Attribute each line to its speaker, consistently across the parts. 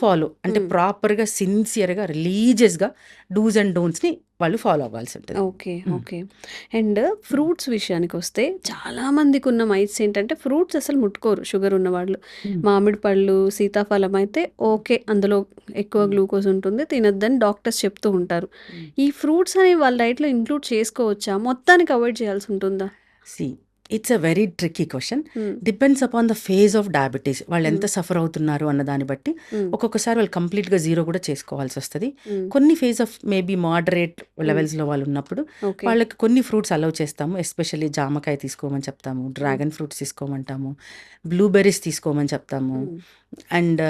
Speaker 1: Follow అంటే. ప్రాపర్‌గా, సిన్సియర్‌గా, రిలీజియస్‌గా డూస్ అండ్ డోంట్స్‌ని వాళ్ళు ఫాలో అవ్వాల్సి ఉంటది.
Speaker 2: ఓకే. ఓకే. అండ్ ఫ్రూట్స్ విషయానికొస్తే చాలా మందికున్న మైట్స్ ఏంటంటే ఫ్రూట్స్ అసలు ముట్టుకోరు షుగర్ ఉన్నవాళ్ళు.
Speaker 1: హ్మ్.
Speaker 2: మామిడి పళ్ళు, సీతాఫలం అయితే ఓకే. అందులో ఎక్కువ. గ్లూకోజ్ ఉంటుంది. తినొద్దని డాక్టర్స్ చెప్తూ ఉంటారు.
Speaker 1: హ్మ్.
Speaker 2: ఈ ఫ్రూట్స్ అనేవి వాళ్ళ డైట్‌లో ఇంక్లూడ్ చేసుకోవచ్చా? మొత్తానికి అవాయిడ్ చేయాల్సి ఉంటుందా?
Speaker 1: See it's a very tricky.
Speaker 2: Hmm.
Speaker 1: Depends upon the phase of diabetes. వాళ్ళు ఎంత
Speaker 2: హ్మ్.
Speaker 1: సఫర్ అవుతున్నారు అన్న దాన్ని బట్టి
Speaker 2: హ్మ్.
Speaker 1: ఒక్కొక్కసారి వాళ్ళు కంప్లీట్‌గా జీరో కూడా చేసుకోవాల్సొస్తది.
Speaker 2: హ్మ్.
Speaker 1: కొన్ని ఫేజ్ ఆఫ్ మేబీ మోడరేట్. లెవెల్స్‌లో వాళ్ళు ఉన్నప్పుడు. వాళ్ళకి కొన్ని ఫ్రూట్స్ అలౌ చేస్తాము. ఎస్పెషల్లీ జామకాయ తీసుకోమని చెప్తాము. Dragon fruits తీసుకోమంటాము. బ్లూబెర్రీస్ తీసుకోమని చెప్తాము. And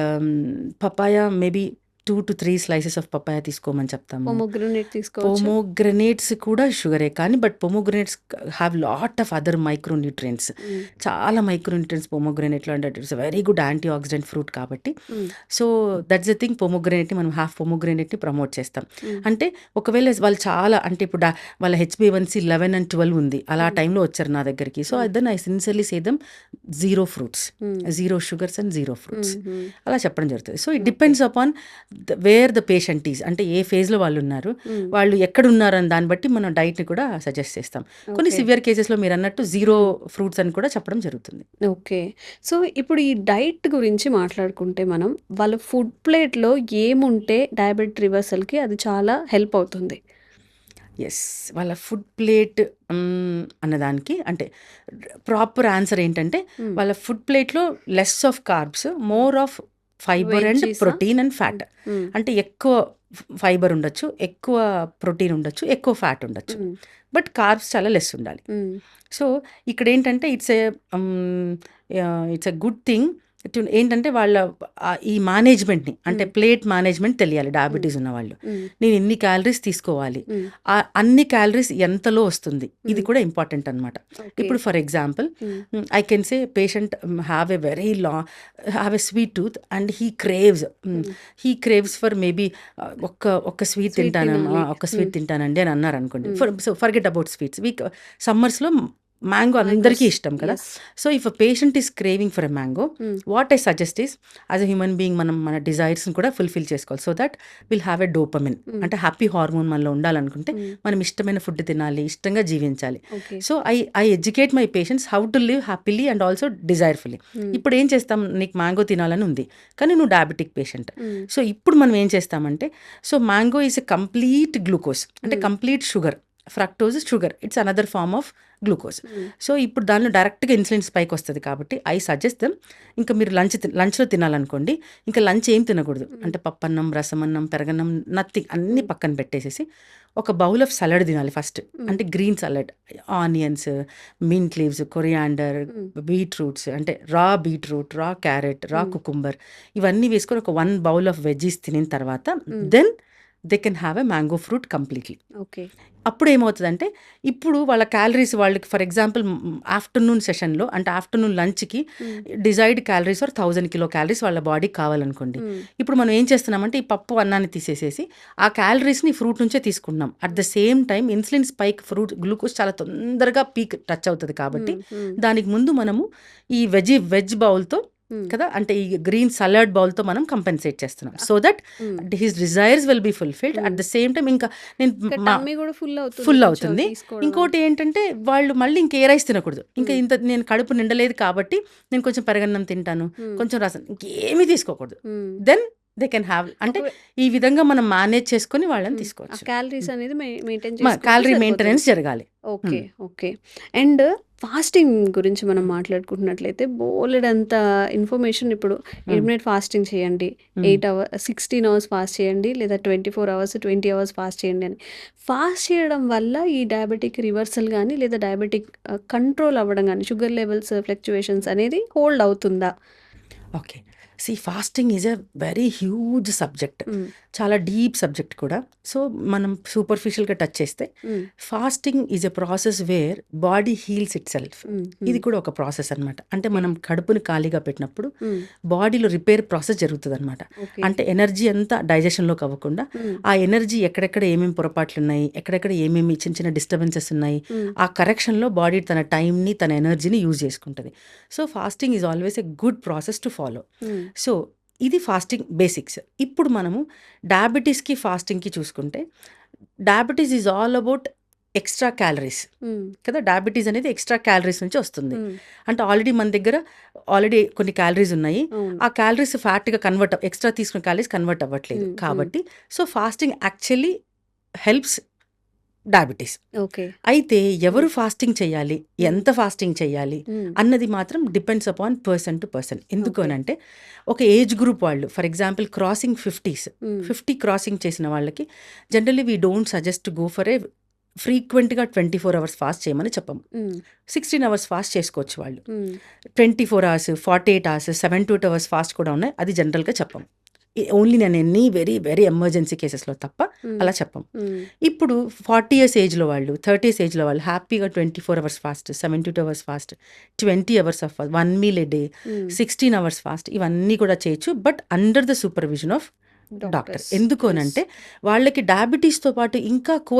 Speaker 1: papaya maybe 2-3 slices of papaya తీసుకోమని చెప్తాము.
Speaker 2: పొమోగ్రనేట్ తీసుకోవచ్చా?
Speaker 1: పొమోగ్రనేట్స్ కూడా షుగరే కానీ but pomegranates have lot of other micro nutrients. చాలా మైక్రో న్యూట్రియంట్స్ పొమోగ్రనేట్‌లో అంటే it's very good anti oxidant fruit కాబట్టి. సో దట్స్ ద థింగ్ పొమోగ్రనేట్‌ని మనం హాఫ్ పొమోగ్రనేట్‌ని ప్రమోట్ చేస్తాం.
Speaker 2: హ్మ్.
Speaker 1: అంటే ఒకవేళ వాళ్ళు చాలా అంటే ఇప్పుడు వాళ్ళ హెచ్‌బీ1సీ 11 అండ్ 12 ఉంది. అలా. టైంలో వచ్చారు నా దగ్గరికి. So
Speaker 2: hmm.
Speaker 1: Then I sincerely say them zero fruits. Zero sugars and zero fruits. అలా చెప్పడం జరుగుతది. So it. Depends upon where the patient is. అంటే ఏ ఫేజ్‌లో వాళ్ళున్నారు.
Speaker 2: హ్మ్.
Speaker 1: వాళ్ళు ఎక్కడున్నారని దాన్ని బట్టి మనం డైట్‌ని కూడా సజెస్ట్ చేస్తాం. కొన్ని. సివియర్ కేసెస్‌లో మీరన్నట్టు జీరో
Speaker 2: హ్మ్.
Speaker 1: ఫ్రూట్స్ అని కూడా చెప్పడం జరుగుతుంది.
Speaker 2: ఓకే. సో ఇప్పుడు ఈ డైట్ గురించి మాట్లాడుకుంటే మనం వాళ్ళ ఫుడ్ ప్లేట్‌లో ఏముంటే డయాబెటిక్ రివర్సల్‌కి అది చాలా హెల్ప్ అవుతుంది?
Speaker 1: యెస్. వాళ్ళ ఫుడ్ ప్లేట్ అన్నదానికి అంటే ప్రాపర్ ఆన్సర్ ఏంటంటే
Speaker 2: హ్మ్.
Speaker 1: వాళ్ళ ఫుడ్ ప్లేట్‌లో less of carbs, more of fiber and? Protein and. Fat. అంటే ఎక్కువ ఫైబర్ ఉండొచ్చు, ఎక్కువ ప్రోటీన్ ఉండొచ్చు, ఎక్కువ ఫ్యాట్ ఉండొచ్చు. బట్ కార్బ్స్ చాలా లెస్ ఉండాలి. సో ఇక్కడేంటంటే it's a it's a good thing ఏంటంటే వాళ్ళ ఈ మేనేజ్‌మెంట్‌ని అంటే. ప్లేట్ మేనేజ్‌మెంట్ తెలియాలి. డయాబెటీస్ ఉన్నవాళ్ళు.
Speaker 2: హ్మ్.
Speaker 1: నేను ఇన్ని క్యాలరీస్ తీసుకోవాలి. అన్ని క్యాలరీస్ ఎంతలో వస్తుంది. ఇది. కూడా ఇంపార్టెంట్ అనమాట. ఇప్పుడు for example I can say patient have a very law have a sweet tooth and he craves. He craves for maybe ఒక్క ఒక్క స్వీట్
Speaker 2: తినాలి.
Speaker 1: ఒక్క. స్వీట్ తింటానండి అని అన్నారనుకోండి.
Speaker 2: హ్మ్.
Speaker 1: For so forget about sweets. Week సమ్మర్స్‌లో mango అందరికీ. ఇష్టం కదా! So if a patient is craving for a mango. What I suggest is as a human being మనం మన డిజైర్స్‌ని కూడా ఫుల్‌ఫిల్ చేసుకోవాలి. So that will have a dopamine. అంటే happy hormone మనలో ఉండాలనుకుంటే
Speaker 2: హ్మ్.
Speaker 1: మనం ఇష్టమైన ఫుడ్ తినాలి, ఇష్టంగా జీవించాలి. So I I educate my patients how to live happily and also desirefully. ఇప్పుడు ఏం చేస్తాం నీకు మ్యాంగో తినాలని ఉంది. కానీ నువ్వు డయాబెటిక్ పేషెంట్. సో ఇప్పుడు మనం ఏం చేస్తామంటే so mango is a complete glucose అంటే. Complete sugar. Fructose sugar. It's another form of glucose. So ఇప్పుడు దానిలో డైరెక్ట్‌గా ఇన్సులిన్ స్పైక్ వస్తది కాబట్టి ఐ సజెస్ట్ దెమ్ ఇంకా మీరు లంచ్ లంచ్‌లో తినాలనుకోండి. ఇంకా లంచ్ ఏం తినకూడదు. అంటే పప్పన్నం, రసమన్నం, పెరగన్నం నథింగ్ అన్నీ. పక్కన పెట్టేసేసి ఒక బౌల్ ఆఫ్ సలాడ్ తినాలి ఫస్ట్. అంటే green salad onions, mint leaves, coriander. Beetroots అంటే రా బీట్రూట్, రా క్యారెట్, రా. కుకుంబర్ ఇవన్నీ వేసుకొని ఒక 1 బౌల్ ఆఫ్ వెజ్జీస్ తినిన తర్వాత. Then they can have a mango fruit completely.
Speaker 2: Okay.
Speaker 1: అప్పుడు ఏమవుతదంటే ఇప్పుడు వాళ్ళ క్యాలరీస్ వాళ్ళకి ఫర్ ఎగ్జాంపుల్ ఆఫ్టర్‌నూన్ సెషన్‌లో అంటే ఆఫ్టర్‌నూన్ లంచ్‌కి. Desired calories are 1000 kilo calories వాళ్ళ బాడీకి కావాలనుకోండి.
Speaker 2: హ్మ్.
Speaker 1: ఇప్పుడు మనం ఏం చేస్తున్నామంటే ఈ పప్పు, అన్నాన్ని తీసేసేసి ఆ క్యాలరీస్‌ని ఫ్రూట్ నుంచే తీసుకుంటున్నాం. At the same time insulin spike fruit glucose చాలా తొందరగా పీక్ టచ్ అవుతది కాబట్టి
Speaker 2: హ్మ్. హ్మ్.
Speaker 1: దానికి ముందు మనము ఈ వెజ్జీ వెజ్ బౌల్‌తో. కదా! అంటే ఈ గ్రీన్ సలాడ్ బౌల్‌తో మనం కంపెన్సేట్ చేస్తున్నాం. So that. His desires will be fulfilled. At. The same time ఇంకా నేను
Speaker 2: ఫుల్ అవుతుంది.
Speaker 1: ఇంకోటి ఏంటంటే వాళ్ళు మళ్ళీ ఇంక ఏ రైస్ తినకూడదు. ఇంకా
Speaker 2: హ్మ్.
Speaker 1: ఇంత నేను కడుపు నిండలేదు కాబట్టి నేను కొంచెం పెరగన్నం తింటాను.
Speaker 2: హ్మ్.
Speaker 1: కొంచెం రసం ఇంకేమీ తీసుకోకూడదు. దెన్ దే కెన్ హ్యావ్ అంటే ఈ విధంగా మనం మేనేజ్ చేసుకొని వాళ్ళని.
Speaker 2: ఆ
Speaker 1: తీసుకోవచ్చు.
Speaker 2: Calories
Speaker 1: hmm.
Speaker 2: అనేది మెయింటైన్
Speaker 1: క్యాలరీ. మెయింటెనెన్స్ జరగాలి.
Speaker 2: ఓకే. ఓకే. అండ్ ఫాస్టింగ్ గురించి మనం. మాట్లాడుకుంటున్నట్లయితే బోలెడంత ఇన్ఫర్మేషన్ ఇప్పుడు
Speaker 1: హ్మ్.
Speaker 2: ఇంటర్మిటెంట్ ఫాస్టింగ్ చేయండి.
Speaker 1: హ్మ్.
Speaker 2: 8 అవర్ 16 అవర్స్ ఫాస్ట్ చేయండి. లేదా 24 అవర్స్, 20 అవర్స్ ఫాస్ట్ చేయండి అని. ఫాస్ట్ చేయడం వల్ల ఈ డయాబెటిక్ రివర్సల్ గాని లేదా డయాబెటిక్ కంట్రోల్ అవ్వడం గాని షుగర్ లెవెల్స్ ఫ్లక్చుయేషన్స్ అనేది హోల్డ్ అవుతుందా?
Speaker 1: Okay. See fasting is a very huge subject. చాలా డీప్ సబ్జెక్ట్ కూడా సో మనం సూపర్ఫిషియల్గా టచ్ చేస్తే
Speaker 2: మ్మ్.
Speaker 1: Fasting is a process where body heals itself
Speaker 2: mm.
Speaker 1: ఇది కూడా ఒక ప్రాసెస్ అన్నమాట అంటే మనం కడుపుని ఖాళీగా పెట్టినప్పుడు. బాడీలో రిపేర్ ప్రాసెస్ జరుగుతుంది అనమాట అంటే ఎనర్జీ అంతా డైజెషన్లోకి అవ్వకుండా. ఆ ఎనర్జీ ఎక్కడెక్కడ ఏమేమి పొరపాట్లు ఉన్నాయి ఎక్కడెక్కడ ఏమేమి చిన్న చిన్న డిస్టర్బెన్సెస్ ఉన్నాయి. ఆ కరెక్షన్లో బాడీ తన టైంని తన ఎనర్జీని యూజ్ చేసుకుంటుంది so fasting is always a good process to follow. So ఇది ఫాస్టింగ్ బేసిక్స్. ఇప్పుడు మనము డయాబెటీస్కి ఫాస్టింగ్కి చూసుకుంటే diabetes is all about extra calories. కదా డయాబెటీస్ అనేది ఎక్స్ట్రా క్యాలరీస్ నుంచి వస్తుంది. అంటే ఆల్రెడీ మన దగ్గర ఆల్రెడీ కొన్ని క్యాలరీస్ ఉన్నాయి. ఆ క్యాలరీస్ ఫ్యాట్గా కన్వర్ట్ ఎక్స్ట్రా తీసుకున్న క్యాలరీస్ కన్వర్ట్ అవ్వట్లేదు. కాబట్టి so fasting actually helps diabetes.
Speaker 2: Okay.
Speaker 1: అయితే ఎవరు ఫాస్టింగ్ చేయాలి? ఎంత ఫాస్టింగ్ చేయాలి. అన్నది మాత్రం depends upon person to person. ఎందుకు అంటే ఒక ఏజ్ గ్రూప్ వాళ్ళు for example crossing fifties. Fifty crossing చేసిన వాళ్ళకి generally we don't suggest go for a ఫ్రీక్వెంట్గా ట్వంటీ ఫోర్ అవర్స్ ఫాస్ట్ చేయమని చెప్పము. సిక్స్టీన్ అవర్స్ ఫాస్ట్ చేసుకోవచ్చు వాళ్ళు. Twenty four hours forty eight hours seven to eight hours fast కూడా ఉన్నాయి. అది జనరల్గా చెప్పం ఓన్లీ నేను ఎన్ని వెరీ వెరీ ఎమర్జెన్సీ కేసెస్లో తప్ప. అలా చెప్పం. ఇప్పుడు ఫార్టీ ఇయర్స్ ఏజ్లో వాళ్ళు థర్టీ ఇయర్స్ ఏజ్లో వాళ్ళు హ్యాపీగా twenty four hours fast seven to hours fast twenty hours of one meal a day. Sixteen hours fast ఇవన్నీ కూడా చేయొచ్చు but under the supervision of doctor
Speaker 2: Doctors.
Speaker 1: ఎందుకు అని
Speaker 2: Yes.
Speaker 1: అంటే వాళ్ళకి డయాబెటీస్తో పాటు ఇంకా కో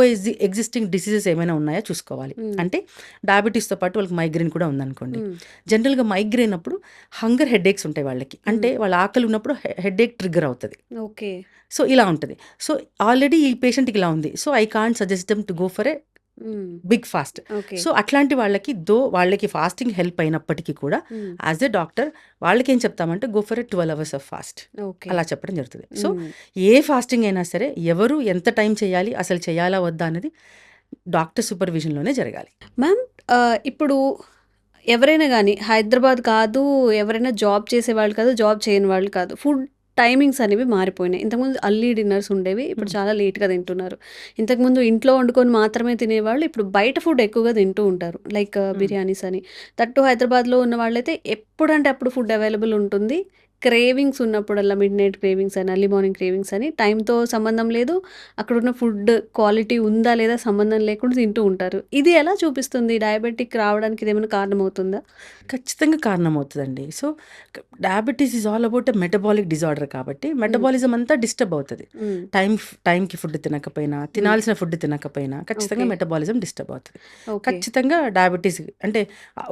Speaker 1: ఎగ్జిస్టింగ్ డిసీజెస్ ఏమైనా ఉన్నాయా చూసుకోవాలి
Speaker 2: Mm.
Speaker 1: అంటే డయాబెటీస్తో పాటు వాళ్ళకి మైగ్రేన్ కూడా ఉందనుకోండి
Speaker 2: మ్మ్.
Speaker 1: జనరల్గా మైగ్రేన్ అప్పుడు హంగర్ హెడేక్స్ ఉంటాయి వాళ్ళకి అంటే వాళ్ళ ఆకలి ఉన్నప్పుడు హెడేక్ ట్రిగ్గర్ అవుతుంది
Speaker 2: ఓకే
Speaker 1: సో ఇలా ఉంటుంది సో ఆల్రెడీ ఈ పేషెంట్కి ఇలా ఉంది so I can't suggest them to go for a. Big fast.
Speaker 2: Okay.
Speaker 1: So అట్లాంటి వాళ్ళకి దో వాళ్ళకి ఫాస్టింగ్ హెల్ప్ అయినప్పటికీ కూడా
Speaker 2: మ్మ్.
Speaker 1: యాజ్ ఎ డాక్టర్ వాళ్ళకి ఏం చెప్తామంటే go for a twelve hours of fast.
Speaker 2: Okay.
Speaker 1: అలా చెప్పడం జరుగుతుంది. సో
Speaker 2: మ్మ్.
Speaker 1: ఏ ఫాస్టింగ్ అయినా సరే ఎవరు ఎంత టైం చేయాలి అసలు చేయాలా వద్దా అనేది డాక్టర్ సూపర్విజన్లోనే జరగాలి.
Speaker 2: మ్యామ్ ఇప్పుడు ఎవరైనా కానీ హైదరాబాద్ కాదు ఎవరైనా జాబ్ చేసే వాళ్ళు కాదు జాబ్ చేయని వాళ్ళు కాదు ఫుడ్ టైమింగ్స్ అనేవి మారిపోయినాయి. ఇంతకుముందు అల్లీ డిన్నర్స్ ఉండేవి ఇప్పుడు. చాలా లేట్గా తింటున్నారు. ఇంతకుముందు ఇంట్లో వండుకొని మాత్రమే తినేవాళ్ళు ఇప్పుడు బయట ఫుడ్ ఎక్కువగా తింటూ ఉంటారు. లైక్ బిర్యానీస్ అని. తట్టు హైదరాబాద్లో ఉన్న వాళ్ళైతే ఎప్పుడంటే అప్పుడు ఫుడ్ అవైలబుల్ ఉంటుంది. క్రేవింగ్స్ ఉన్నప్పుడల్లా మిడ్ నైట్ క్రేవింగ్స్ అని అర్లీ మార్నింగ్ క్రేవింగ్స్ అని టైంతో సంబంధం లేదు. అక్కడ ఉన్న ఫుడ్ క్వాలిటీ ఉందా లేదా సంబంధం లేకుండా తింటూ ఉంటారు. ఇది ఎలా చూపిస్తుంది? డయాబెటిక్ రావడానికి ఇది ఏమైనా కారణం అవుతుందా
Speaker 1: ఖచ్చితంగా కారణం అవుతుందండి so diabetes is all about metabolic disorder కాబట్టి మెటబాలిజం అంతా డిస్టర్బ్ అవుతుంది. టైం టైంకి ఫుడ్ తినకపోయినా తినాల్సిన ఫుడ్ తినకపోయినా ఖచ్చితంగా. మెటబాలిజం డిస్టర్బ్ అవుతుంది. ఖచ్చితంగా డయాబెటీస్ అంటే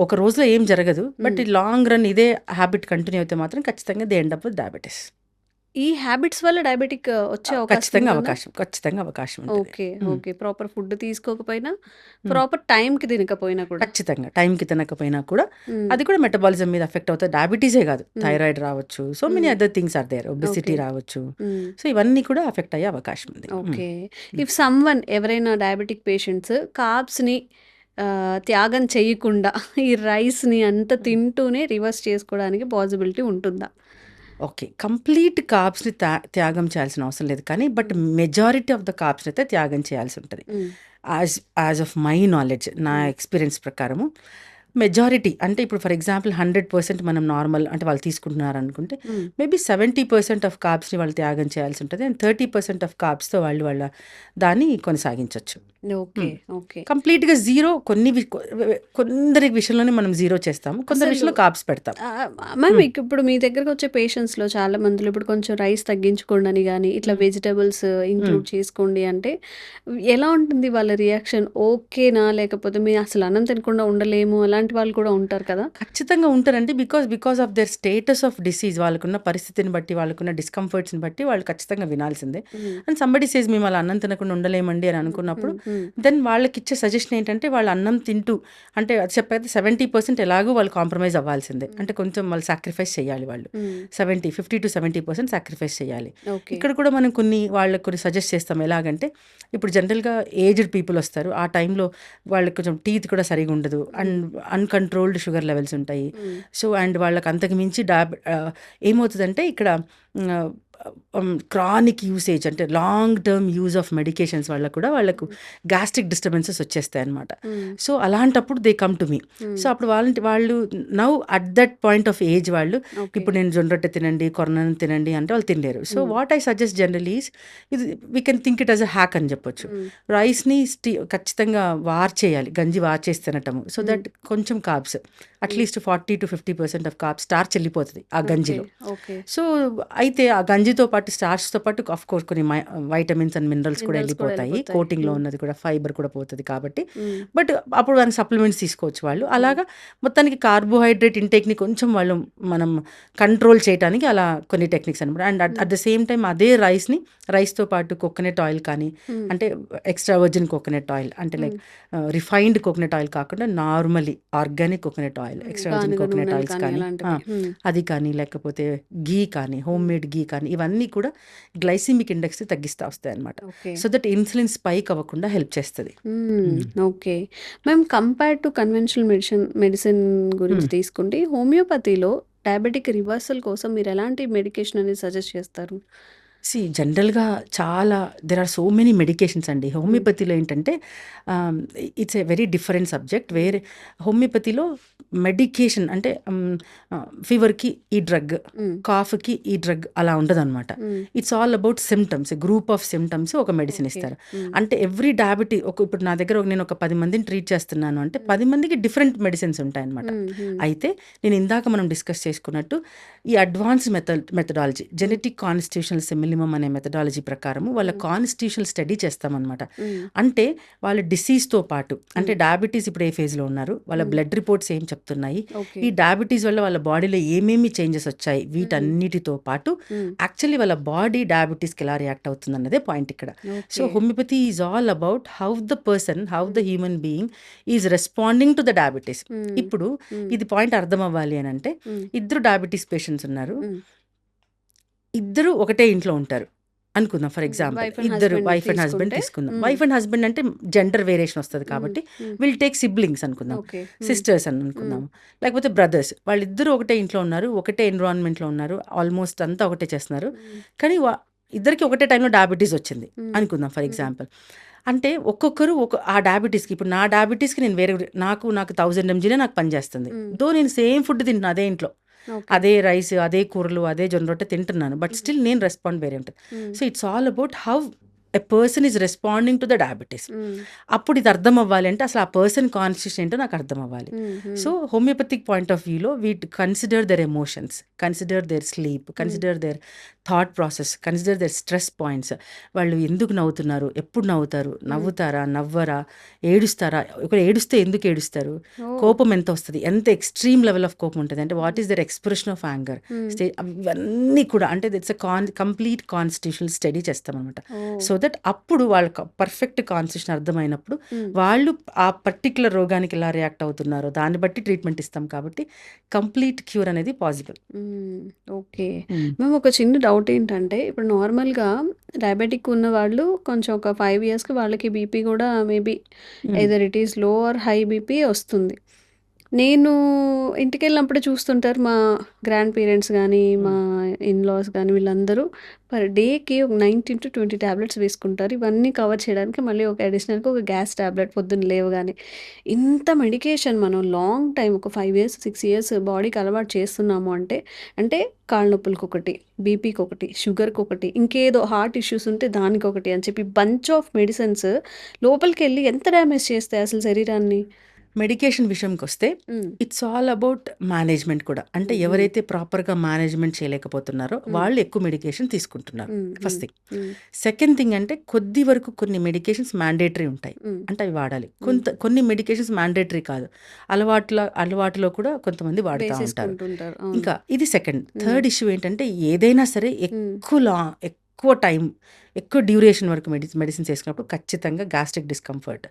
Speaker 1: ఒక రోజులో ఏం జరగదు. బట్ లాంగ్ రన్ ఇదే హ్యాబిట్ కంటిన్యూ అయితే మాత్రం ఖచ్చితంగా దే ఎండ్ అప్ డయాబెటీస్
Speaker 2: ఈ హ్యాబిట్స్ వల్ల డయాబెటిక్ వచ్చే అవకాశం
Speaker 1: ఖచ్చితంగా? అవకాశం ఖచ్చితంగా అవకాశం
Speaker 2: ఓకే. ఓకే ప్రాపర్ ఫుడ్ తీసుకోకపోయినా ప్రాపర్ టైంకి తినకపోయినా కూడా
Speaker 1: ఖచ్చితంగా టైంకి తినకపోయినా కూడా. అది కూడా మెటబాలిజం మీద ఎఫెక్ట్ అవుతుంది డయాబెటీసే కాదు. థైరాయిడ్ రావచ్చు so many. Other things are there obesity. రావచ్చు. సో ఇవన్నీ కూడా ఎఫెక్ట్ అయ్యే అవకాశం ఉంది.
Speaker 2: ఓకే ఇఫ్ సమ్ వన్ ఎవరైనా డయాబెటిక్ పేషెంట్స్ కార్బ్స్ని త్యాగం చేయకుండా ఈ రైస్ని అంత తింటూనే రివర్స్ చేసుకోవడానికి పాసిబిలిటీ ఉంటుందా
Speaker 1: ఓకే కంప్లీట్ కార్బ్స్ని త్యాగం చేయాల్సిన అవసరం లేదు కానీ బట్ మెజారిటీ ఆఫ్ ద కార్బ్స్ని అయితే త్యాగం చేయాల్సి ఉంటుంది. As as of my knowledge నా ఎక్స్పీరియన్స్ ప్రకారము మెజారిటీ అంటే ఇప్పుడు ఫర్ ఎగ్జాంపుల్ హండ్రెడ్ పర్సెంట్ మనం నార్మల్ అంటే వాళ్ళు తీసుకుంటున్నారు అనుకుంటే. మేబీ సెవెంటీ పర్సెంట్ ఆఫ్ కార్బ్స్ని వాళ్ళు త్యాగం చేయాల్సి ఉంటుంది అండ్ థర్టీ పర్సెంట్ ఆఫ్ కార్బ్స్తో వాళ్ళు వాళ్ళ దాన్ని కొనసాగించవచ్చు
Speaker 2: ఓకే ఓకే.
Speaker 1: కంప్లీట్గా జీరో కొన్ని కొందరి విషయంలోనే మనం జీరో చేస్తాము కొందరి విషయంలో కార్బ్స్ పెడతాం.
Speaker 2: మ్యామ్ ఇప్పుడు మీ దగ్గరకు వచ్చే పేషెంట్స్లో చాలా మందిలో ఇప్పుడు కొంచెం రైస్ తగ్గించుకోండి అని కానీ ఇట్లా వెజిటబుల్స్ ఇంక్లూడ్ చేసుకోండి అంటే ఎలా ఉంటుంది వాళ్ళ రియాక్షన్? ఓకేనా? లేకపోతే మీరు అసలు అన్నం తినకుండా ఉండలేము? అలాంటి వాళ్ళు కూడా ఉంటారు కదా?
Speaker 1: ఖచ్చితంగా ఉంటారండి. Because because of their status of disease వాళ్ళకున్న పరిస్థితిని బట్టి వాళ్ళకున్న డిస్కంఫర్ట్స్ని బట్టి వాళ్ళు ఖచ్చితంగా వినాల్సిందే. అండ్ సంబడి సేజ్ మేము అలా అన్నం తినకుండా ఉండలేమండి అని అనుకున్నప్పుడు దెన్ వాళ్ళకి ఇచ్చే సజెషన్ ఏంటంటే వాళ్ళు అన్నం తింటూ అంటే అది చెప్పైతే సెవెంటీ పర్సెంట్ ఎలాగో వాళ్ళు కాంప్రమైజ్ అవ్వాల్సిందే. అంటే కొంచెం వాళ్ళు సాక్రిఫైస్ చేయాలి వాళ్ళు. Seventy fifty to seventy percent sacrifice చేయాలి. ఇక్కడ కూడా మనం కొన్ని వాళ్ళకి కొన్ని సజెస్ట్ చేస్తాం. ఎలాగంటే ఇప్పుడు జనరల్గా ఏజ్డ్ పీపుల్ వస్తారు. ఆ టైంలో వాళ్ళకి కొంచెం టీత్ కూడా సరిగా ఉండదు. అండ్ అన్కంట్రోల్డ్ షుగర్ లెవెల్స్ ఉంటాయి. సో అండ్ వాళ్ళకి అంతకు మించి డా ఏమవుతుందంటే ఇక్కడ క్రానిక్ యూసేజ్ అంటే long term use of medications వల్ల కూడా వాళ్ళకు గ్యాస్ట్రిక్ డిస్టర్బెన్సెస్ వచ్చేస్తాయి అనమాట. సో అలాంటప్పుడు they come to me. So అప్పుడు వాళ్ళ వాళ్ళు now at that point of age వాళ్ళు. ఇప్పుడు నేను జొన్న రొట్టె తినండి కొరనని తినండి అంటే వాళ్ళు తినలేరు so. What I suggest generally is ఇది we can think it as a hack అని చెప్పొచ్చు. రైస్ని స్టీ ఖచ్చితంగా వార్ చేయాలి గంజి వార్ చేసి తినటము సో దట్ కొంచెం carbs at least forty to fifty percent of carbs starch వెళ్ళిపోతుంది ఆ గంజిలో సో అయితే ఆ గంజితో పాటు స్టార్చ్తో పాటు ఆఫ్ కోర్స్ కొన్ని వైటమిన్స్ అండ్ మినరల్స్ కూడా వెళ్ళిపోతాయి
Speaker 2: వెళ్ళిపోతాయి.
Speaker 1: కోటింగ్లో
Speaker 2: మ్మ్.
Speaker 1: ఉన్నది కూడా ఫైబర్ కూడా పోతుంది కాబట్టి. బట్ అప్పుడు మన సప్లిమెంట్స్ తీసుకోవచ్చు వాళ్ళు అలాగా మొత్తానికి కార్బోహైడ్రేట్ ఇంటేక్ని కొంచెం వాళ్ళు మనం కంట్రోల్ చేయడానికి అలా కొన్ని టెక్నిక్స్ అనమాట and at the same time అదే రైస్ని రైస్తో పాటు కోకోనట్ ఆయిల్ కానీ. అంటే ఎక్స్ట్రా వర్జిన్ కోకోనట్ ఆయిల్ అంటే లైక్ రిఫైన్డ్ కోకోనట్ ఆయిల్ కాకుండా normally organic coconut oil extra virgin coconut oils
Speaker 2: కానీ.
Speaker 1: అది కానీ లేకపోతే గీ కానీ హోమ్ మేడ్ గీ కానీ ఇవన్నీ కూడా గ్లైసిమిక్ ఇండెక్స్ తగ్గిస్తూ వస్తాయి అనమాట సో దట్ ఇన్సులిన్ స్పైక్ అవ్వకుండా హెల్ప్ చేస్తుంది.
Speaker 2: ఓకే. మేము compare to conventional medicine medicine గురించి తీసుకుంటే హోమియోపతిలో డయాబెటిక్ రివర్సల్ కోసం మీరు ఎలాంటి మెడికేషన్ అనేది సజెస్ట్ చేస్తారు?
Speaker 1: సి జనరల్గా చాలా there are so many medications అండి హోమియోపతిలో ఏంటంటే it's a very different subject వేరే హోమియోపతిలో మెడికేషన్ అంటే ఫీవర్కి ఈ డ్రగ్. కాఫ్కి ఈ డ్రగ్ అలా ఉండదు అనమాట
Speaker 2: మ్మ్.
Speaker 1: It's all about symptoms group of symptoms ఒక మెడిసిన్. ఇస్తారు
Speaker 2: మ్మ్.
Speaker 1: అంటే ఎవ్రీ డయాబెటీ ఒక ఇప్పుడు నా దగ్గర నేను ఒక పది మందిని ట్రీట్ చేస్తున్నాను అంటే పది మందికి డిఫరెంట్ మెడిసిన్స్ ఉంటాయన్నమాట.
Speaker 2: మ్మ్.
Speaker 1: అయితే నేను ఇందాక మనం డిస్కస్ చేసుకున్నట్టు ఈ advance method methodology genetic constitutional similimum అనే మెథడాలజీ ప్రకారము వాళ్ళ కాన్స్టిట్యూషనల్ స్టడీ చేస్తామన్నమాట. అంటే వాళ్ళ డిసీజ్తో పాటు అంటే డయాబెటీస్ ఇప్పుడు ఏ ఫేజ్లో ఉన్నారు వాళ్ళ బ్లడ్ రిపోర్ట్స్ ఏం చెప్తున్నాయి ఈ డయాబెటీస్ వల్ల వాళ్ళ బాడీలో ఏమేమి చేంజెస్ వచ్చాయి వీటన్నిటితో పాటు. యాక్చువల్లీ వాళ్ళ బాడీ డయాబెటీస్కి ఎలా రియాక్ట్ అవుతుంది అన్నదే పాయింట్ ఇక్కడ so. Homeopathy is all about how the person how the human being is responding to the diabetes. ఇప్పుడు. ఇది పాయింట్ అర్థం అవ్వాలి అని అంటే. ఇద్దరు డయాబెటీస్ పేషెంట్స్ ఉన్నారు. ఇద్దరు ఒకటే ఇంట్లో ఉంటారు అనుకుందాం ఫర్ ఎగ్జాంపుల్
Speaker 2: and
Speaker 1: ఇద్దరు వైఫ్ అండ్ హస్బెండ్ తీసుకుందాం. వైఫ్ అండ్ హస్బెండ్ అంటే జెండర్ వేరియేషన్ వస్తుంది కాబట్టి. విల్ టేక్ సిబ్లింగ్స్ అనుకుందాం. సిస్టర్స్ అని అనుకుందాం లేకపోతే బ్రదర్స్ వాళ్ళిద్దరూ ఒకటే ఇంట్లో ఉన్నారు ఒకటే ఎన్విరాన్మెంట్లో ఉన్నారు ఆల్మోస్ట్ అంతా ఒకటే చేస్తున్నారు. కానీ ఇద్దరికి ఒకటే టైంలో డయాబెటీస్ వచ్చింది. అనుకుందాం ఫర్. ఎగ్జాంపుల్ అంటే ఒక్కొక్కరు ఒక ఆ డయాబెటీస్కి ఇప్పుడు నా డయాబెటీస్కి నేను వేరే నాకు నాకు థౌజండ్ ఎంజీనే నాకు పనిచేస్తుంది. దో నేను సేమ్ ఫుడ్ తింటున్నా అదే ఇంట్లో. అదే రైస్ అదే కూరలు అదే జొన్న రొట్టె తింటున్నాను. బట్ స్టిల్ నేను రెస్పాండ్ వేరే ఉంటుంది. So it's all about how a person is responding to the diabetes. అప్పుడు ఇది అర్థం అవ్వాలి అంటే అసలు ఆ పర్సన్ కాన్స్టిట్యూషన్ ఏంటో నాకు అర్థం అవ్వాలి. సో హోమియోపతిక్ పాయింట్ ఆఫ్ వ్యూలో we consider their emotions consider their sleep consider their thought process consider their stress points వాళ్ళు ఎందుకు నవ్వుతున్నారు? ఎప్పుడు నవ్వుతారు? నవ్వుతారా? నవ్వరా? ఏడుస్తారా? ఒకరు ఏడుస్తే ఎందుకు ఏడుస్తారు?
Speaker 2: ఓ.
Speaker 1: కోపం ఎంత వస్తుంది? ఎంత ఎక్స్ట్రీమ్ లెవెల్ ఆఫ్ కోపం ఉంటుంది? అంటే what is their expression of anger. Stay ఇవన్నీ కూడా అంటే it's con complete constitutional study చేస్తామన్నమాట. సో దట్ అప్పుడు వాళ్ళకి పర్ఫెక్ట్ కాన్స్టిట్యూషన్ అర్థమైనప్పుడు
Speaker 2: మ్మ్.
Speaker 1: వాళ్ళు ఆ పర్టికులర్ రోగానికి ఎలా రియాక్ట్ అవుతున్నారో దాన్ని బట్టి ట్రీట్మెంట్ ఇస్తాం కాబట్టి కంప్లీట్ క్యూర్ అనేది పాసిబుల్.
Speaker 2: ఓకే మేము ఒక చిన్న డౌట్ ఏంటంటే ఇప్పుడు నార్మల్గా డయాబెటిక్ ఉన్న వాళ్ళు కొంచెం ఒక ఫైవ్ ఇయర్స్కి వాళ్ళకి బీపీ కూడా maybe either it is low or high BP వస్తుంది. నేను ఇంటికి వెళ్ళినప్పుడు చూస్తుంటారు మా గ్రాండ్ పేరెంట్స్ కానీ మా ఇన్లాస్ కానీ వీళ్ళందరూ. పర్ డేకి ఒక నైన్టీన్ టు ట్వంటీ ట్యాబ్లెట్స్ వేసుకుంటారు. ఇవన్నీ కవర్ చేయడానికి మళ్ళీ ఒక అడిషనల్గా ఒక గ్యాస్ ట్యాబ్లెట్ పొద్దున్న లేవగానే. ఇంత మెడికేషన్ మనం లాంగ్ టైం ఒక ఫైవ్ ఇయర్స్ సిక్స్ ఇయర్స్ బాడీకి అలవాటు చేస్తున్నాము అంటే అంటే కాళ్ళ నొప్పులకు ఒకటి బీపీకి ఒకటి షుగర్కి ఒకటి ఇంకేదో హార్ట్ ఇష్యూస్ ఉంటే దానికి ఒకటి అని చెప్పి బంచ్ ఆఫ్ మెడిసిన్స్ లోపలికి వెళ్ళి ఎంత డ్యామేజ్ చేస్తాయి అసలు శరీరాన్ని?
Speaker 1: మెడికేషన్ విషయంకి వస్తే. ఇట్స్ ఆల్ అబౌట్ మేనేజ్మెంట్ కూడా అంటే. ఎవరైతే ప్రాపర్గా మేనేజ్మెంట్ చేయలేకపోతున్నారో వాళ్ళు ఎక్కువ మెడికేషన్ తీసుకుంటున్నారు. First thing. సెకండ్ థింగ్ అంటే కొద్ది వరకు కొన్ని మెడికేషన్స్ మ్యాండేటరీ ఉంటాయి. అంటే అవి వాడాలి కొంత కొన్ని మెడికేషన్స్ మ్యాండేటరీ కాదు అలవాట్ల అలవాటులో కూడా కొంతమంది వాడుతూ ఉంటారు. ఇంకా ఇది సెకండ్ థర్డ్ ఇష్యూ ఏంటంటే ఏదైనా సరే. ఎక్కువ లా ఎక్కువ టైం ఎక్కువ డ్యూరేషన్ వరకు మెడి మెడిసిన్స్ వేసుకున్నప్పుడు ఖచ్చితంగా గ్యాస్ట్రిక్ డిస్కంఫర్ట్.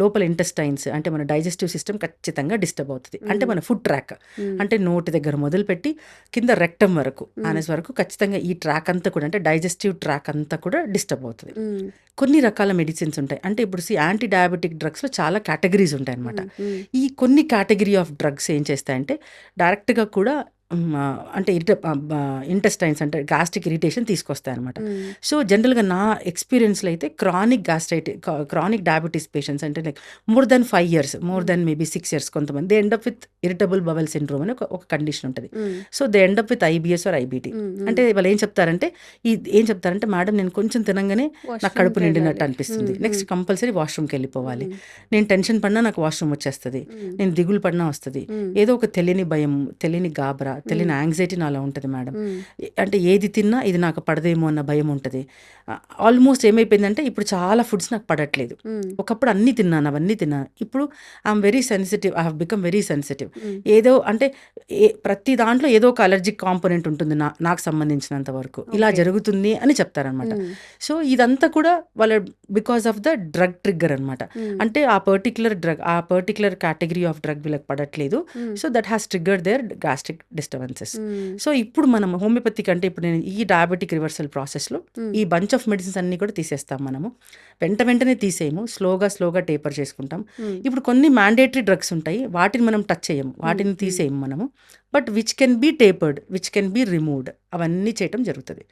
Speaker 1: లోపల ఇంటెస్టైన్స్ అంటే మన డైజెస్టివ్ సిస్టమ్ ఖచ్చితంగా డిస్టర్బ్ అవుతుంది. అంటే మన ఫుడ్ ట్రాక్. అంటే నోటి దగ్గర మొదలుపెట్టి కింద రెక్టమ్ వరకు ఆనస్ వరకు ఖచ్చితంగా ఈ ట్రాక్ అంతా కూడా అంటే డైజెస్టివ్ ట్రాక్ అంతా కూడా డిస్టర్బ్ అవుతుంది. కొన్ని రకాల మెడిసిన్స్ ఉంటాయి. అంటే ఇప్పుడు సి యాంటీ డయాబెటిక్ డ్రగ్స్లో చాలా కేటగిరీస్ ఉంటాయి అనమాట. ఈ కొన్ని కేటగిరీ ఆఫ్ డ్రగ్స్ ఏం చేస్తాయంటే డైరెక్ట్గా కూడా ఆ, అంటే ఇరిట ఇంటెస్టైన్స్ అంటే గ్యాస్ట్రిక్ ఇరిటేషన్ తీసుకొస్తాయి అనమాట
Speaker 2: మ్మ్.
Speaker 1: సో జనరల్గా నా ఎక్స్పీరియన్స్లో అయితే chronic gastritis chronic diabetes patients అంటే like more than five years more than maybe six years కొంతమంది they end up with irritable bowel syndrome అని ఒక ఒక కండిషన్ ఉంటుంది. So they end up with IBS or IBT. అంటే వాళ్ళు ఏం చెప్తారంటే ఈ ఏం చెప్తారంటే మేడం నేను కొంచెం తినంగానే నాకు కడుపు నిండినట్టు
Speaker 2: వెళ్ళాలి.
Speaker 1: అనిపిస్తుంది. నెక్స్ట్ కంపల్సరీ వాష్రూమ్కి వెళ్ళిపోవాలి. నేను టెన్షన్ పడినా నాకు వాష్రూమ్ వచ్చేస్తుంది. నేను దిగులు పడినా వస్తుంది. ఏదో ఒక తెలియని భయం తెలియని గాబరా తెలియని యాంగ్జైటీ నాలో ఉంటుంది మేడం. అంటే ఏది తిన్నా ఇది నాకు పడదేమో అన్న భయం ఉంటుంది ఆల్మోస్ట్ ఏమైపోయిందంటే ఇప్పుడు చాలా ఫుడ్స్ నాకు పడట్లేదు. ఒకప్పుడు అన్నీ తిన్నాను అవన్నీ తిన్నాను ఇప్పుడు I'm very sensitive I have become very sensitive. ఏదో అంటే ప్రతి దాంట్లో ఏదో ఒక అలర్జిక్ కాంపోనెంట్ ఉంటుంది నా నాకు సంబంధించినంత వరకు ఇలా. జరుగుతుంది అని చెప్తారనమాట. సో ఇదంతా కూడా వాళ్ళ because of the drug trigger అనమాట. అంటే ఆ పర్టికులర్ డ్రగ్ ఆ పర్టికులర్ కేటగిరీ ఆఫ్ డ్రగ్ వీళ్ళకి పడట్లేదు. So that has triggered their gastric disturbances. So ఇప్పుడు మనం హోమియోపతి కంటే ఇప్పుడు నేను ఈ డయాబెటిక్ రివర్సల్ ప్రాసెస్లో. ఈ బంచ్ ఆఫ్ మెడిసిన్స్ అన్ని కూడా తీసేస్తాం మనము వెంట వెంటనే తీసేయము స్లోగా స్లోగా టేపర్ చేసుకుంటాం
Speaker 2: మ్మ్.
Speaker 1: ఇప్పుడు కొన్ని మ్యాండేటరీ డ్రగ్స్ ఉంటాయి వాటిని మనం టచ్ చేయము వాటిని
Speaker 2: మ్మ్.
Speaker 1: తీసేయము మనము but which can be tapered which can be removed అవన్నీ చేయటం జరుగుతుంది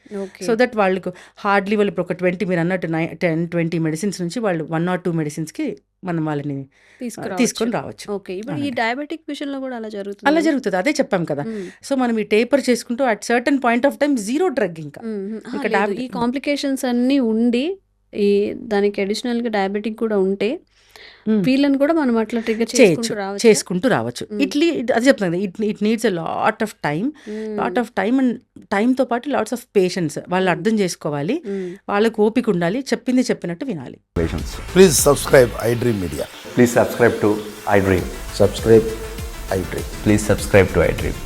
Speaker 1: సో దట్ వాళ్ళకు హార్డ్లీ వాళ్ళు ఇప్పుడు ఒక ట్వంటీ మీరు అన్నట్టు నై టెన్ ట్వంటీ మెడిసిన్స్ నుంచి వాళ్ళు వన్ ఆర్ టూ మెడిసిన్స్కి మనం వాళ్ళని. తీసుకొని రావచ్చు.
Speaker 2: ఓకే. ఇప్పుడు ఈ. డయాబెటిక్ విషయంలో కూడా అలా జరుగుతుంది?
Speaker 1: అలా జరుగుతుంది. అదే చెప్పాం కదా. సో మనం ఈ టేపర్ చేసుకుంటూ at certain point of time zero drug ఇంకా.
Speaker 2: ఈ కాంప్లికేషన్స్ అన్నీ ఉండి ఈ దానికి అడిషనల్గా డయాబెటిక్ కూడా ఉంటే. వీళ్ళని కూడా మనం అట్లా ట్రిగర్
Speaker 1: చేయొచ్చు
Speaker 2: చేసుకుంటూ రావచ్చు.
Speaker 1: ఇట్లీ అది చెప్తుంది it it needs a lot of time lot of time and టైంతో పాటు లాట్స్ ఆఫ్ పేషెన్స్ వాళ్ళు అర్థం చేసుకోవాలి వాళ్ళకు ఓపిక ఉండాలి చెప్పింది చెప్పినట్టు వినాలి
Speaker 3: Congratulations.
Speaker 4: Please subscribe iDream Media.
Speaker 3: Please subscribe to iDream.
Speaker 4: Subscribe iDream.
Speaker 3: Please subscribe to iDream.
Speaker 5: IDream